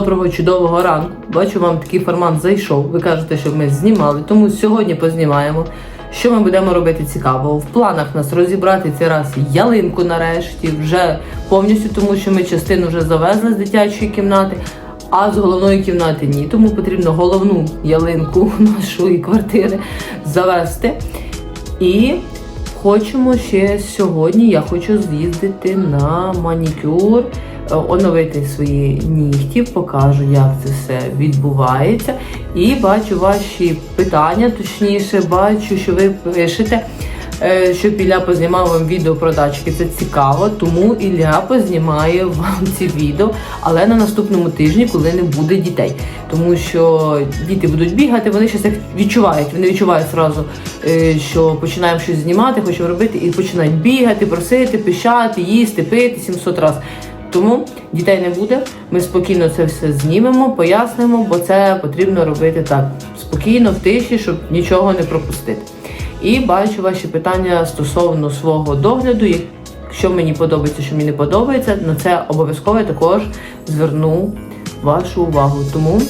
Доброго чудового ранку. Бачу, вам такий формат зайшов. Ви кажете, що ми знімали, тому сьогодні познімаємо. Що ми будемо робити цікаво? В планах нас розібрати цей раз ялинку нарешті, вже повністю, тому що ми частину вже завезли з дитячої кімнати, а з головної кімнати ні. Тому потрібно головну ялинку нашої квартири завести. І хочемо ще сьогодні. Я хочу з'їздити на манікюр, оновити свої нігті, покажу, як це все відбувається. І бачу ваші питання, точніше, бачу, що ви пишете. е, Щоб Ілля познімав вам відео про дачки, це цікаво, тому Ілля познімає вам ці відео, але на наступному тижні, коли не буде дітей. Тому що діти будуть бігати, вони щось відчувають. Вони відчувають зразу, е, що починаємо щось знімати, хочемо робити, і починають бігати, просити, пищати, їсти, пити 700 разів. Тому дітей не буде. Ми спокійно це все знімемо, пояснимо, бо це потрібно робити так спокійно, в тиші, щоб нічого не пропустити. І бачу ваші питання стосовно свого догляду. Якщо мені подобається, що мені не подобається, на це обов'язково також зверну вашу увагу. Тому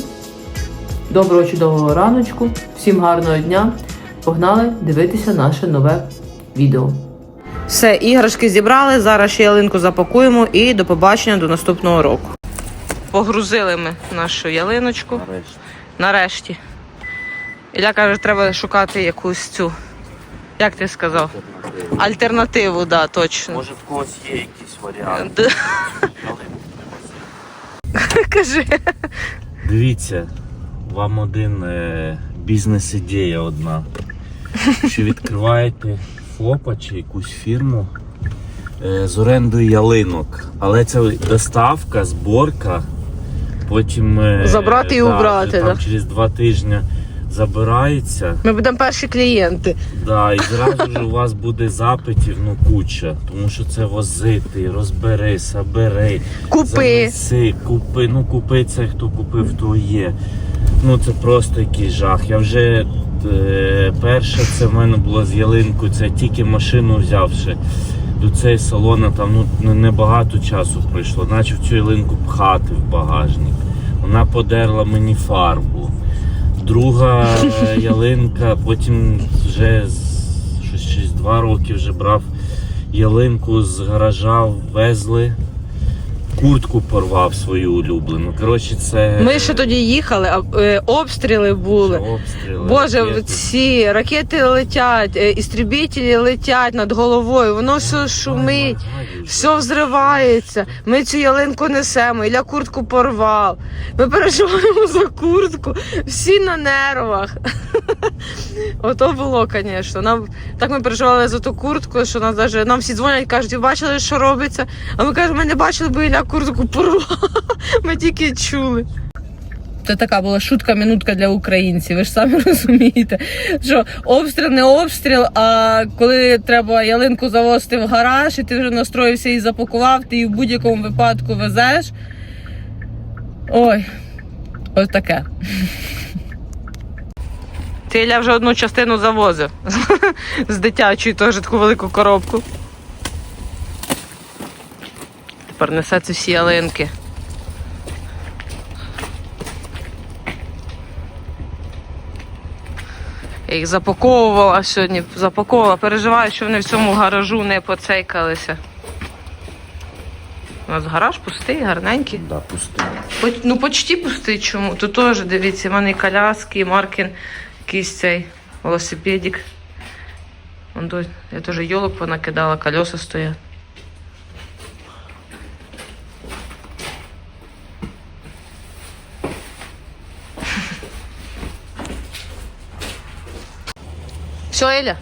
доброго чудового раночку, всім гарного дня. Погнали дивитися наше нове відео. Все, іграшки зібрали. Зараз ще ялинку запакуємо і до побачення до наступного року. Погрузили ми нашу ялиночку. Нарешті. Ілля каже, треба шукати якусь цю. Як ти сказав? Альтернативу, да, точно. Може в когось є якісь варіанти. Кажи. Дивіться, вам один е, бізнес-ідея одна. Що відкриваєте ФОПа чи якусь фірму е, з орендою ялинок. Але це доставка, зборка. Потім е, Забрати і убрати, Там да? через два тижні забирається. Ми будемо перші клієнти. Да, і зразу ж у вас буде запитів, ну куча. Тому що це возити, розбери, собери. Купи. Занеси, купи. Ну купи це хто купив, то є. Ну це просто якийсь жах. Я вже перше це в мене було з ялинкою, це тільки машину взявши. До цієї салону там ну небагато часу пройшло. Начав цю ялинку пхати в багажник. Вона подерла мені фарбу. Друга е, ялинка, потім вже щось два роки вже брав ялинку з гаража, везли. Куртку порвав свою улюблену. Коротше, це Ми ще тоді їхали, а е, обстріли були. обстріли. Боже, ракети. ці ракети летять, е, істребітелі летять над головою, воно все шумить. Все взривається. Ми цю ялинку несемо. Ілля куртку порвав. Ми переживаємо за куртку. Всі на нервах. Ото було, звісно. Нам так ми переживали за ту куртку, що нас даже нам всі дзвонять, кажуть, ви бачили, що робиться. А ми кажемо, ми не бачили, бо Ілля куртку порвав. Ми тільки чули. Це така була шутка минутка для українців. Ви ж самі розумієте, що обстріл не обстріл. А коли треба ялинку завозити в гараж, і ти вже настроївся і запакував, ти її в будь-якому випадку везеш. Ой, ось таке. Ти Ілля вже одну частину завозив з дитячої теж таку велику коробку. Тепер несе ці всі ялинки. Я їх запаковувала сьогодні, запаковувала. Переживаю, що вони в цьому гаражу не поцейкалися. У нас гараж пустий, гарненький. Да, пусто. Поч- Ну, почти пустий чому. Тут теж, дивіться, в мене і коляски, і Маркін, якийсь цей велосипедик. Вон я теж йолок понакидала, колеса стоять. Все, Еля?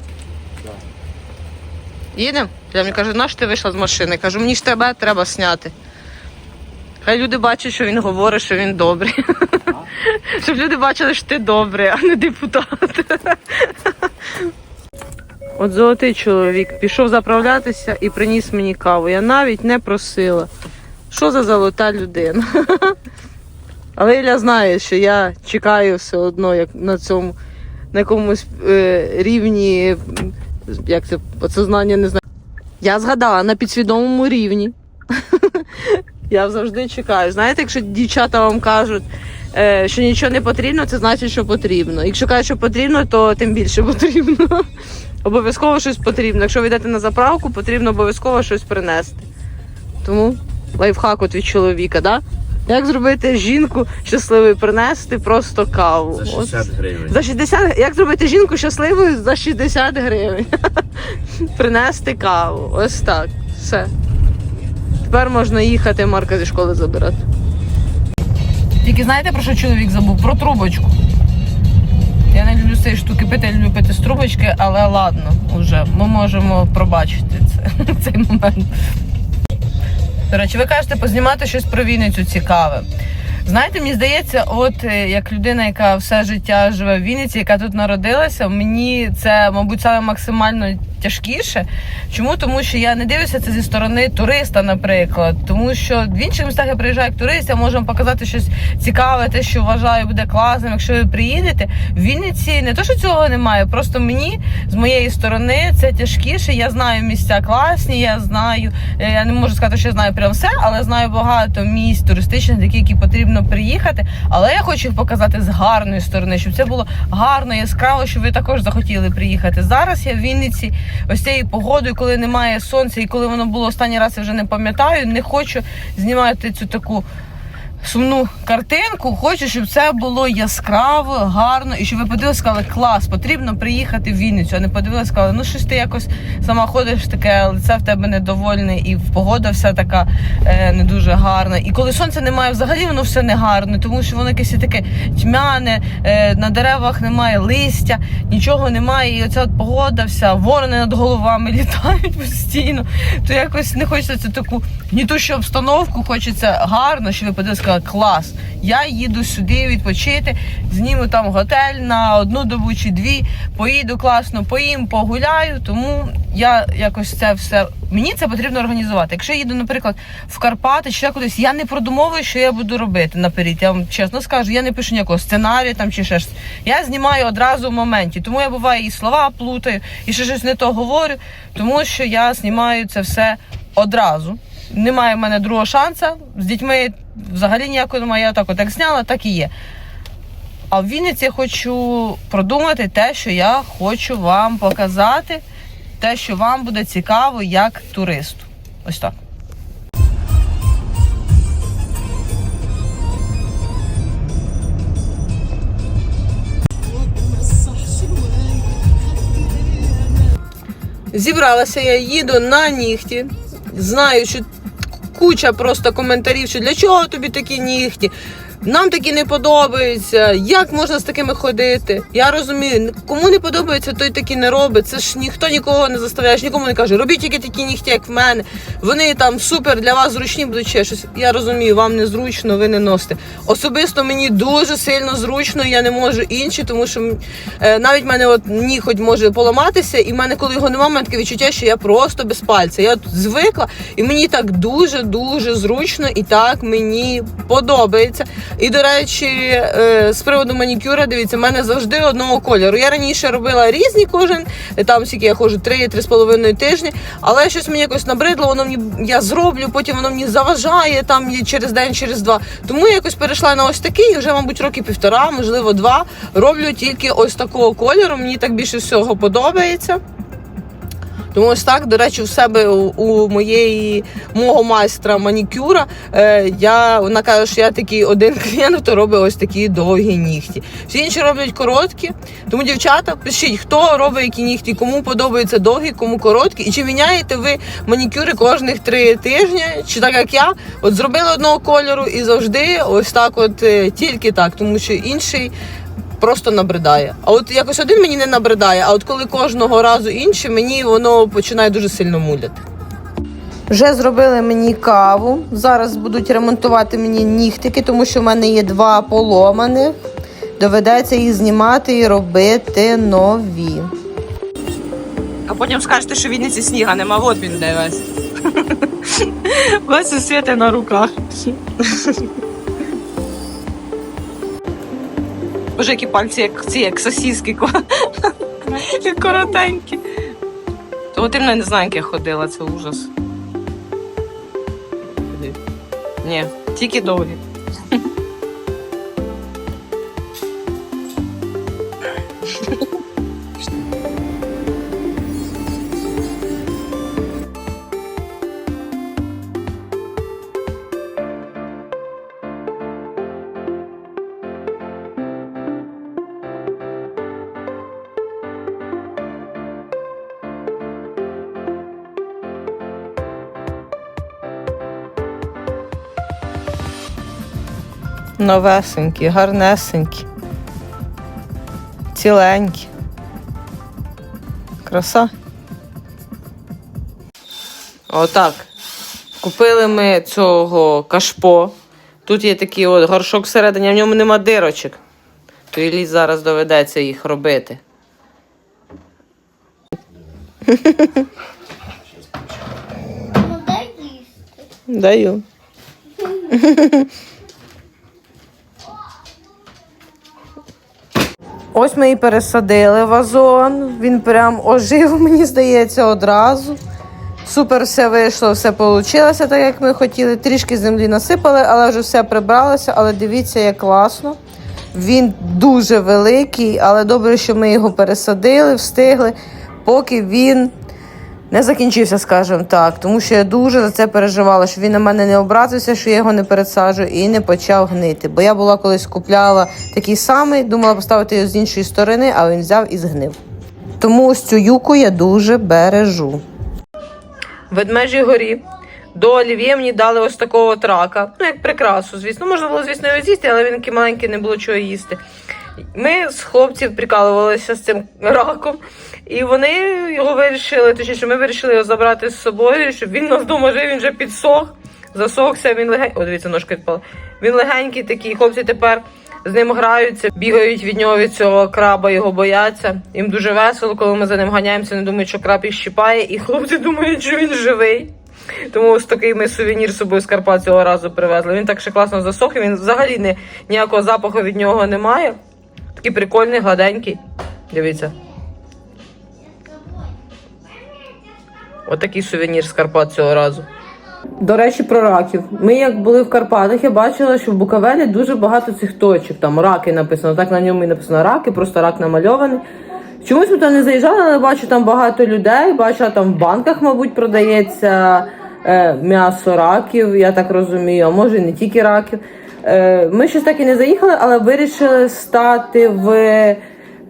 Їдемо? Я мені каже, наш ти вийшла з машини. Кажу, мені ж тебе треба зняти. Хай люди бачать, що він говорить, що він добрий. Щоб люди бачили, що ти добрий, а не депутат. От золотий чоловік пішов заправлятися і приніс мені каву. Я навіть не просила. Що за золота людина? Але Ілля знає, що я чекаю все одно, як на цьому, на якомусь е, рівні, як це, подсознання не знаю. Я згадала на підсвідомому рівні. Я завжди чекаю. Знаєте, якщо дівчата вам кажуть, е, що нічого не потрібно, це значить, що потрібно. Якщо кажуть, що потрібно, то тим більше потрібно. Обов'язково щось потрібно. Якщо ви йдете на заправку, потрібно обов'язково щось принести. Тому лайфхак от від чоловіка, да? Як зробити жінку щасливою, принести просто каву. За От 60 гривень. за 60, як зробити жінку щасливою за 60 гривень? Принести каву. Ось так. Все. Тепер можна їхати Марка зі школи забирати. Тільки знаєте, про що чоловік забув? Про трубочку. Я не люблю цієї штуки пити, я люблю пити з трубочки, але ладно, уже ми можемо пробачити це, цей момент. До речі, ви кажете познімати щось про Вінницю цікаве. Знаєте, мені здається, от е, як людина, яка все життя живе в Вінниці, яка тут народилася, мені це, мабуть, саме максимально тяжкіше. Чому? Тому що я не дивлюся це зі сторони туриста, наприклад. Тому що в інших містах я приїжджаю як турист, я можу вам показати щось цікаве, те, що вважаю буде класним. Якщо ви приїдете, в Вінниці не то, що цього немає, просто мені з моєї сторони це тяжкіше. Я знаю місця класні, я знаю, е, я не можу сказати, що я знаю прям все, але знаю багато місць туристичних, такі, які потрібно приїхати. Але я хочу їх показати з гарної сторони, щоб це було гарно, яскраво, щоб ви також захотіли приїхати. Зараз я в Вінниці ось цією погодою, коли немає сонця, і коли воно було останній раз, я вже не пам'ятаю. Не хочу знімати цю таку. Сумну картинку, хочу, щоб це було яскраво, гарно, і щоб ви подивилися, сказали, клас, потрібно приїхати в Вінницю, а не подивилися, сказали, ну щось ти якось сама ходиш, таке лице в тебе недовольне, і погода вся така е, не дуже гарна. І коли сонця немає, взагалі воно все не гарне, тому що воно якесь таке тьмяне, е, на деревах немає листя, нічого немає. І оця от погода, вся ворони над головами літають постійно. То якось не хочеться таку гнітущу обстановку, хочеться гарно, щоб ви подивилися, сказали, клас. Я їду сюди відпочити, зніму там готель на одну добу чи дві, поїду класно, поїм, погуляю. Тому я якось це все. Мені це потрібно організувати. Якщо я їду, наприклад, в Карпати чи кудись, я не продумовую, що я буду робити наперед. Я вам чесно скажу, я не пишу ніякого сценарію там чи ще щось. Я знімаю одразу в моменті. Тому я буває і слова плутаю, і ще щось не то говорю, тому що я знімаю це все одразу. Немає в мене другого шансу. З дітьми взагалі ніякого немає. Я так от як зняла, так і є. А в Вінниці я хочу продумати те, що я хочу вам показати, те, що вам буде цікаво як туристу. Ось так. Зібралася я, їду на нігті. Знаю, що куча просто коментарів, що для чого тобі такі нігті. Нам такі не подобаються. Як можна з такими ходити? Я розумію, кому не подобається, той такі не робить. Це ж ніхто нікого не заставляє, нікому не каже, робіть тільки такі нігті, як в мене. Вони там супер для вас зручні будуть ще щось. Я розумію, вам незручно, ви не носите. Особисто мені дуже сильно зручно, я не можу інші, тому що е, навіть в мене от ніготь може поламатися, і в мене, коли його немає, таке відчуття, що я просто без пальця. Я звикла, і мені так дуже дуже зручно, і так мені подобається. І до речі, е, з приводу манікюра, дивіться, в мене завжди одного кольору. Я раніше робила різні кожен, е, там скільки я ходжу 3-3,5 тижні, але щось мені якось набридло, воно мені я зроблю, потім воно мені заважає там через день, через два. Тому я якось перейшла на ось такий, вже, мабуть, роки півтора, можливо, два. Роблю тільки ось такого кольору. Мені так більше всього подобається. Тому ось так, до речі, в себе у, у моєї мого майстра манікюра. Е, я вона каже, що я такий один клієнт, хто робить ось такі довгі нігті. Всі інші роблять короткі. Тому, дівчата, пишіть, хто робить які нігті, кому подобаються довгі, кому короткі, і чи міняєте ви манікюри кожних три тижні, чи так як я, от зробили одного кольору і завжди ось так, от е, тільки так, тому що інший просто набридає. А от якось один мені не набридає, а от коли кожного разу інший, мені воно починає дуже сильно муляти. Вже зробили мені каву. Зараз будуть ремонтувати мені нігтики, тому що в мене є два поломаних. Доведеться їх знімати і робити нові. А потім скажете, що в Вінниці сніга нема, от він де весь. Весь у світи на руках. Боже, які пальці, як ці, як сосіски. Коротенькі. То от іменно не знаю, як я ходила, це ужас. Ні, тільки довгі. Новесенькі, гарнесенькі. Ціленькі. Краса. Отак. Купили ми цього кашпо. Тут є такий от горшок всередині, а в ньому нема дирочок. То Іллі зараз доведеться їх робити. Ну дай їсти. Даю. Ось ми і пересадили вазон. Він прям ожив, мені здається, одразу. Супер все вийшло, все вийшло так, як ми хотіли. Трішки землі насипали, але вже все прибралося. Але дивіться, як класно. Він дуже великий, але добре, що ми його пересадили, встигли, поки він не закінчився, скажімо так, тому що я дуже за це переживала, що він на мене не образився, що я його не пересаджую і не почав гнити. Бо я була колись купляла такий самий, думала поставити його з іншої сторони, а він взяв і згнив. Тому ось цю юку я дуже бережу. В Ведмежій горі до олів'є мені дали ось такого трака. Ну, як прикрасу, звісно. Можна було, звісно, його з'їсти, але він такий маленький, не було чого їсти. Ми з хлопців прикалувалися з цим раком, і вони його вирішили, точніше, ми вирішили його забрати з собою, щоб він нас вдома жив, він вже підсох, засохся, він легенький. О, дивіться, ножка відпала. Він легенький такий, хлопці тепер з ним граються, бігають від нього від цього краба, його бояться. Їм дуже весело, коли ми за ним ганяємося, не думають, що краб їх щипає, і хлопці думають, що він живий. Тому ось такий ми сувенір з собою з Карпат цього разу привезли. Він так ще класно засох, і він взагалі не, ніякого запаху від нього немає. Такий прикольний, гладенький. Дивіться. Отакий сувенір з Карпат цього разу. До речі, про раків. Ми як були в Карпатах, я бачила, що в Буковелі дуже багато цих точок. Там раки написано. Так на ньому і написано раки, просто рак намальований. Чомусь ми там не заїжджали, але бачу там багато людей. Бачу, там в банках, мабуть, продається е, м'ясо раків, я так розумію, а може і не тільки раків. Е, ми щось так і не заїхали, але вирішили стати в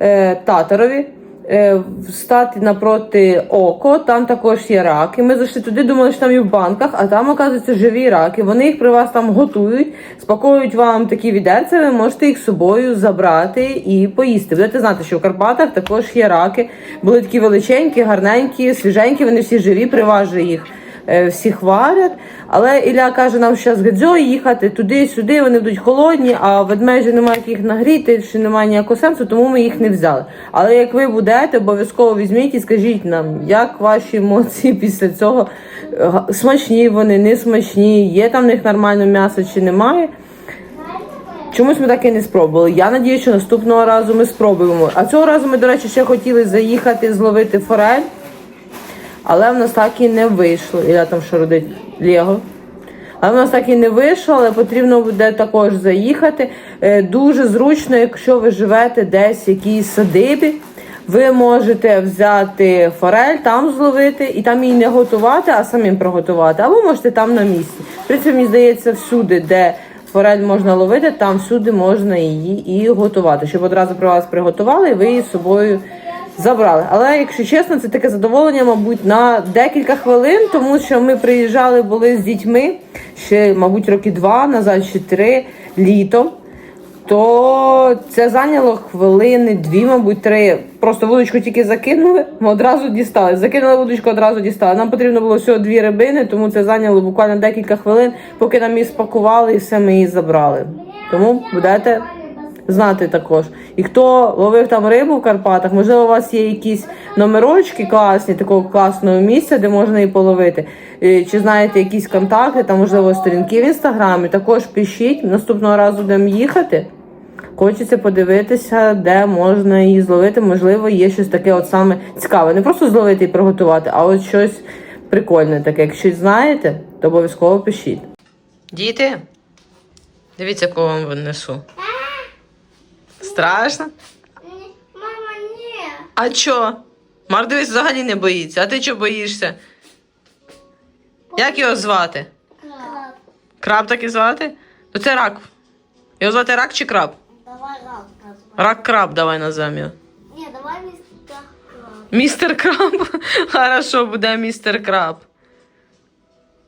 е, Татарові. е, Стати напроти око, там також є раки. Ми зайшли туди, думали, що там і в банках, а там, оказується, живі раки. Вони їх при вас там готують, спакують вам такі відерця, ви можете їх з собою забрати і поїсти. Будете знати, що в Карпатах також є раки. Були такі величенькі, гарненькі, свіженькі, вони всі живі, при вас же їх всіх варять. Але Ілля каже, нам зараз Гедзьо їхати туди-сюди, вони будуть холодні, а ведмежі немає як їх нагріти, що немає ніякого сенсу, тому ми їх не взяли. Але як ви будете, обов'язково візьміть і скажіть нам, як ваші емоції після цього Е, смачні вони, не смачні, є там в них нормальне м'ясо чи немає. Чомусь ми так і не спробували. Я надію, що наступного разу ми спробуємо. А цього разу ми, до речі, ще хотіли заїхати зловити форель. Але в нас так і не вийшло. Іля там що родить Лего. Але в нас так і не вийшло, але потрібно буде також заїхати. Е, Дуже зручно, якщо ви живете десь в якійсь садибі. Ви можете взяти форель, там зловити і там її не готувати, а самим приготувати. Або можете там на місці. В принципі, мені здається, всюди, де форель можна ловити, там всюди можна її і готувати. Щоб одразу при вас приготували, і ви її з собою забрали. Але якщо чесно, це таке задоволення, мабуть, на декілька хвилин, тому що ми приїжджали були з дітьми ще, мабуть, роки два назад, чи три літом. То це зайняло хвилини, дві, мабуть, три. Просто вудочку тільки закинули, ми одразу дістали. Закинули вудочку, одразу дістали. Нам потрібно було всього дві рибини, тому це зайняло буквально декілька хвилин, поки нам її спакували і все ми її забрали. Тому будете знати також. І хто ловив там рибу в Карпатах, можливо, у вас є якісь номерочки класні, такого класного місця, де можна її половити. Е, Чи знаєте якісь контакти, там, можливо, сторінки в інстаграмі, також пишіть. Наступного разу будемо їхати. Хочеться подивитися, де можна її зловити. Можливо, є щось таке от саме цікаве. Не просто зловити і приготувати, а от щось прикольне таке. Якщо знаєте, то обов'язково пишіть. Діти, дивіться, кого вам винесу. Страшно? Мама, ні. А чо? Марк, дивись, взагалі не боїться. А ти чого боїшся? Як його звати? Краб. Краб так і звати? То це рак. Його звати рак чи краб? Давай рак. Рак краб, давай назвемо його. Ні, давай містер краб. Містер Краб. Хорошо, буде містер Краб.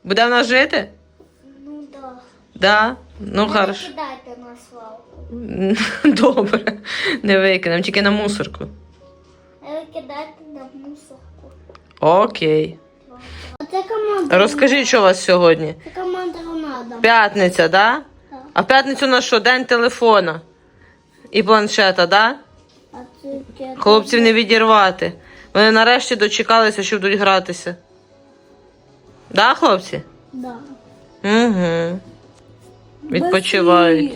Буде вона жити? Ну да. Да? Ну, Не хорошо. кидайте на свалку. Добре. Не викинемо, тільки на мусорку. Не кидайте на мусорку. Окей. Це команда. Розкажіть, що у вас сьогодні? Це команда Рональда. П'ятниця, да? Так. А в п'ятницю на що? День телефона і планшета, да? Це- Хлопців не відірвати. Вони нарешті дочекалися, що будуть гратися. Да, хлопці? Да. Угу. Відпочивають.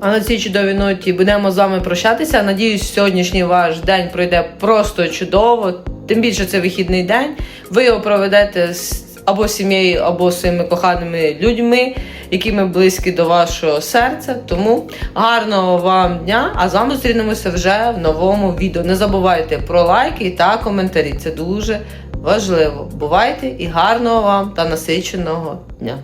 А на цій чудовій ноті будемо з вами прощатися. Надіюсь, сьогоднішній ваш день пройде просто чудово. Тим більше це вихідний день. Ви його проведете з або сім'єю, або своїми коханими людьми, які близькі до вашого серця. Тому гарного вам дня! А з вами зустрінемося вже в новому відео. Не забувайте про лайки та коментарі. Це дуже важливо. Бувайте і гарного вам та насиченого дня!